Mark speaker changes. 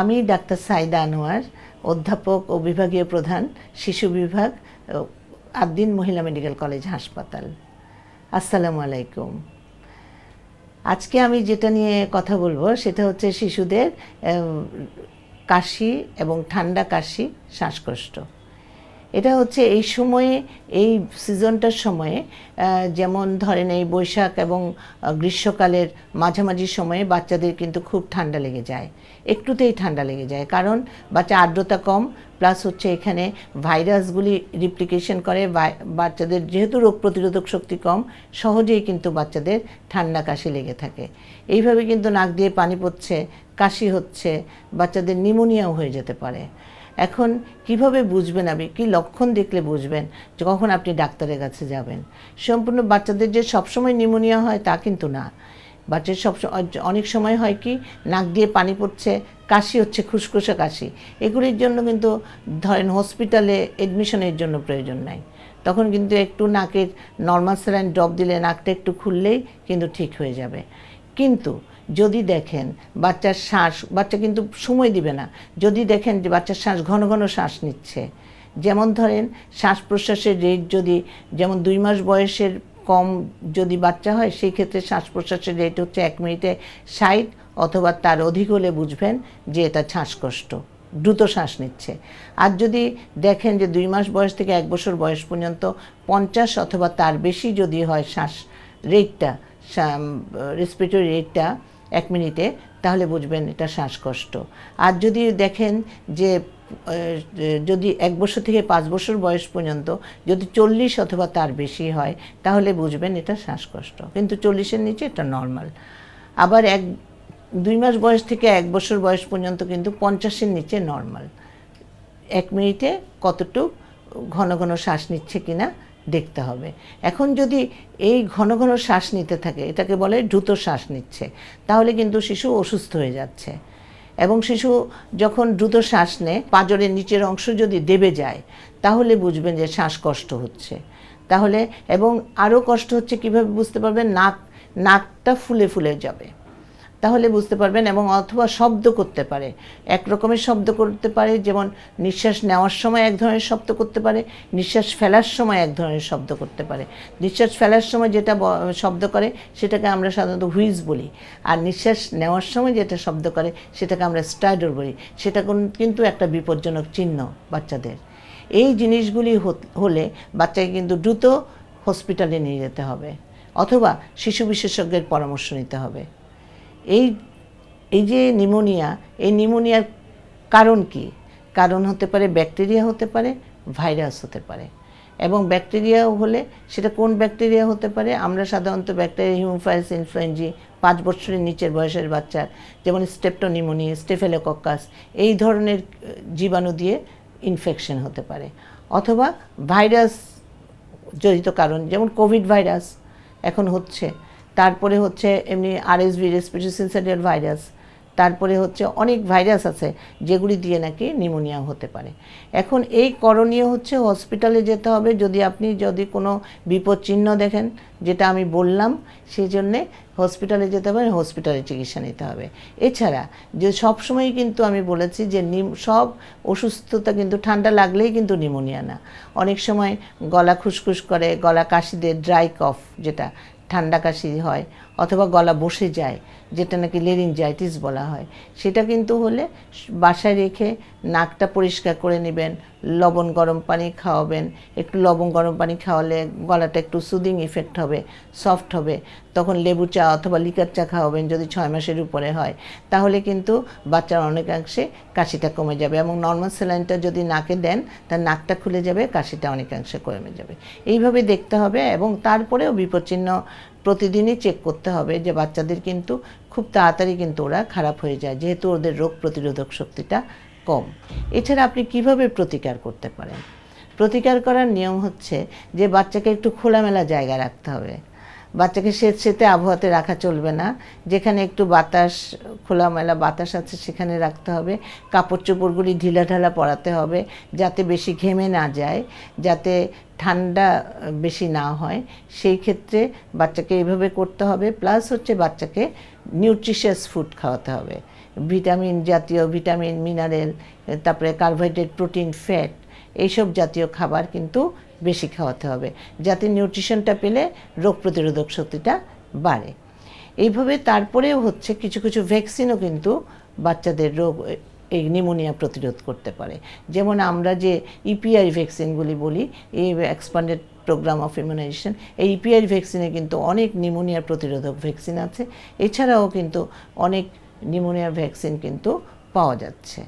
Speaker 1: আমি ডাক্তার সাইদা আনোয়ার, অধ্যাপক ও বিভাগীয় প্রধান, শিশু বিভাগ আদ্দিন মহিলা মেডিকেল কলেজ হাসপাতাল। আসসালামু আলাইকুম। আজকে আমি যেটা নিয়ে কথা বলব সেটা হচ্ছে শিশুদের কাশি এবং ঠান্ডা কাশি, শ্বাসকষ্ট। এটা হচ্ছে এই সময়ে, এই সিজনটার সময়ে যেমন ধরেন এই বৈশাখ এবং গ্রীষ্মকালের মাঝামাঝি সময়ে বাচ্চাদের কিন্তু খুব ঠান্ডা লেগে যায়। একটুতেই ঠান্ডা লেগে যায়। কারণ বাচ্চা আর্দ্রতা কম, প্লাস হচ্ছে এখানে ভাইরাসগুলি রিপ্লিকেশন করে বাচ্চাদের যেহেতু রোগ প্রতিরোধক শক্তি কম, সহজেই কিন্তু বাচ্চাদের ঠান্ডা কাশি লেগে থাকে। এইভাবে কিন্তু নাক দিয়ে পানি পড়ছে, কাশি হচ্ছে, বাচ্চাদের নিমোনিয়াও হয়ে যেতে পারে। এখন কীভাবে বুঝবেন আপনি? কি লক্ষণ দেখলে বুঝবেন যে কখন আপনি ডাক্তারের কাছে যাবেন? সম্পূর্ণ বাচ্চাদের যে সবসময় নিউমোনিয়া হয় তা কিন্তু না। বাচ্চার সব অনেক সময় হয় কি, নাক দিয়ে পানি পড়ছে, কাশি হচ্ছে, খুসখুসে কাশি। এগুলির জন্য কিন্তু ধরেন হসপিটালে এডমিশনের জন্য প্রয়োজন নাই। তখন কিন্তু একটু নাকের নর্মাল স্যালাইন ড্রপ দিলে নাকটা একটু খুললেই কিন্তু ঠিক হয়ে যাবে। কিন্তু যদি দেখেন বাচ্চার শ্বাস, বাচ্চা কিন্তু সময় দিবে না। যদি দেখেন যে বাচ্চার শ্বাস ঘন ঘন শ্বাস নিচ্ছে, যেমন ধরেন শ্বাস প্রশ্বাসের রেট যদি, যেমন দুই মাস বয়সের কম যদি বাচ্চা হয়, সেই ক্ষেত্রে শ্বাস প্রশ্বাসের রেট হচ্ছে এক মিনিটে ষাট অথবা তার অধিক হলে বুঝবেন যে এটা শ্বাসকষ্ট, দ্রুত শ্বাস নিচ্ছে। আর যদি দেখেন যে দুই মাস বয়স থেকে এক বছর বয়স পর্যন্ত পঞ্চাশ অথবা তার বেশি যদি হয় শ্বাস রেটটা রেসপিরেটরি রেটটা এক মিনিটে, তাহলে বুঝবেন এটা শ্বাসকষ্ট। আর যদি দেখেন যে যদি এক বছর থেকে পাঁচ বছর বয়স পর্যন্ত যদি চল্লিশ অথবা তার বেশি হয়, তাহলে বুঝবেন এটা শ্বাসকষ্ট। কিন্তু চল্লিশের নিচে এটা নর্মাল। আবার এক, দুই মাস বয়স থেকে এক বছর বয়স পর্যন্ত কিন্তু পঞ্চাশের নিচে নর্মাল। এক মিনিটে কতটুক ঘন ঘন শ্বাস নিচ্ছে কিনা দেখতে হবে। এখন যদি এই ঘন ঘন শ্বাস নিতে থাকে, এটাকে বলে দ্রুত শ্বাস নিচ্ছে, তাহলে কিন্তু শিশু অসুস্থ হয়ে যাচ্ছে। এবং শিশু যখন দ্রুত শ্বাস নেয়, পাঁজরের নিচের অংশ যদি দেবে যায়, তাহলে বুঝবেন যে শ্বাসকষ্ট হচ্ছে। তাহলে, এবং আরও কষ্ট হচ্ছে কীভাবে বুঝতে পারবেন? নাক, নাকটা ফুলে ফুলে যাবে। তাহলে বুঝতে পারবেন এবং অথবা শব্দ করতে পারে। এক রকমের শব্দ করতে পারে, যেমন নিঃশ্বাস নেওয়ার সময় এক ধরনের শব্দ করতে পারে, নিঃশ্বাস ফেলার সময় এক ধরনের শব্দ করতে পারে। নিঃশ্বাস ফেলার সময় যেটা শব্দ করে সেটাকে আমরা সাধারণত হুইজ বলি। আর নিঃশ্বাস নেওয়ার সময় যেটা শব্দ করে সেটাকে আমরা স্টাইডর বলি। সেটা কোন- কিন্তু একটা বিপজ্জনক চিহ্ন বাচ্চাদের। এই জিনিসগুলি হলে বাচ্চাকে কিন্তু দ্রুত হসপিটালে নিয়ে যেতে হবে। অথবা শিশু বিশেষজ্ঞের পরামর্শ নিতে হবে। এই এই যে নিমোনিয়া, এই নিমোনিয়ার কারণ কি? কারণ হতে পারে ব্যাকটেরিয়া হতে পারে, ভাইরাস হতে পারে। এবং ব্যাকটেরিয়া হলে সেটা কোন ব্যাকটেরিয়া হতে পারে? আমরা সাধারণত ব্যাকটেরিয়া, হিমোফাইলস, ইনফ্লুয়েঞ্জি, পাঁচ বছরের নিচের বয়সের বাচ্চার, যেমন স্টেপটোনিমোনি স্টেফেলোকক্কাস, এই ধরনের জীবাণু দিয়ে ইনফেকশন হতে পারে। অথবা ভাইরাস জড়িত কারণ, যেমন কোভিড ভাইরাস, এখন হচ্ছে। তারপরে হচ্ছে এমনি আরএসভি রেসপিরেটরি সিনসিটিয়াল ভাইরাস তারপরে হচ্ছে অনেক ভাইরাস আছে যেগুলি দিয়ে নাকি নিমোনিয়া হতে পারে। এখন এই করণীয় হচ্ছে হসপিটালে যেতে হবে। যদি আপনি, যদি কোনো বিপদ চিহ্ন দেখেন, যেটা আমি বললাম সেই জন্যে হসপিটালে যেতে হবে হসপিটালে চিকিৎসা নিতে হবে। এছাড়া যে সব সময় কিন্তু আমি বলেছি যে নিম, সব অসুস্থতা কিন্তু ঠান্ডা লাগলেই কিন্তু নিমোনিয়া না। অনেক সময় গলা খুসখুস করে, গলা কাশিদের ড্রাই কফ যেটা ঠান্ডা কাশি হয় অথবা গলা বসে যায়, যেটা নাকি লেরিনজাইটিস বলা হয়। সেটা কিন্তু হলে বাসায় রেখে নাকটা পরিষ্কার করে নেবেন, লবণ গরম পানি খাওয়াবেন। একটু লবণ গরম পানি খাওয়ালে গলাটা একটু সুদিং ইফেক্ট হবে সফট হবে। তখন লেবু চা অথবা লিকার চা খাওয়াবেন যদি ছয় মাসের উপরে হয়, তাহলে কিন্তু বাচ্চার অনেকাংশে কাশিটা কমে যাবে এবং নর্মাল স্যালাইনটা যদি নাকে দেন, তার নাকটা খুলে যাবে, কাশিটা অনেকাংশে কমে যাবে। এইভাবে দেখতে হবে এবং তারপরেও বিপচ্ছিন্ন প্রতিদিনই চেক করতে হবে যে বাচ্চাদের কিন্তু খুব তাড়াতাড়ি কিন্তু ওরা খারাপ হয়ে যায়, যেহেতু ওদের রোগ প্রতিরোধক শক্তিটা কম। এছাড়া আপনি কীভাবে প্রতিকার করতে পারেন? প্রতিকার করার নিয়ম হচ্ছে যে বাচ্চাকে একটু খোলামেলা জায়গা রাখতে হবে। বাচ্চাকে শীত শীতে আবহাওয়াতে রাখা চলবে না। যেখানে একটু বাতাস, খোলামেলা বাতাস আছে সেখানে রাখতে হবে। কাপড় চোপড়গুলি ঢিলা ঢালা পরাতে হবে যাতে বেশি ঘেমে না যায়, যাতে ঠান্ডা বেশি না হয়। সেই ক্ষেত্রে বাচ্চাকে এইভাবে করতে হবে। প্লাস হচ্ছে বাচ্চাকে নিউট্রিশিয়াস ফুড খাওয়াতে হবে। ভিটামিন জাতীয়, ভিটামিন মিনারেল তারপরে কার্বোহাইড্রেট প্রোটিন ফ্যাট এইসব জাতীয় খাবার কিন্তু বেশি খাওয়াতে হবে। যাতে নিউট্রিশনটা পেলে রোগ প্রতিরোধক শক্তিটা বাড়ে। এইভাবে তারপরেও হচ্ছে কিছু কিছু ভ্যাকসিনও কিন্তু বাচ্চাদের রোগ, এই নিমোনিয়া প্রতিরোধ করতে পারে। যেমন আমরা যে E ইপিআই ভ্যাকসিনগুলি বলি, এই এক্সপান্ডেড প্রোগ্রাম অফ ইমিউনাইজেশন এই ইপিআই ভ্যাকসিনে কিন্তু অনেক নিমোনিয়া প্রতিরোধক ভ্যাকসিন আছে। এছাড়াও কিন্তু অনেক নিমোনিয়া ভ্যাকসিন কিন্তু পাওয়া যাচ্ছে।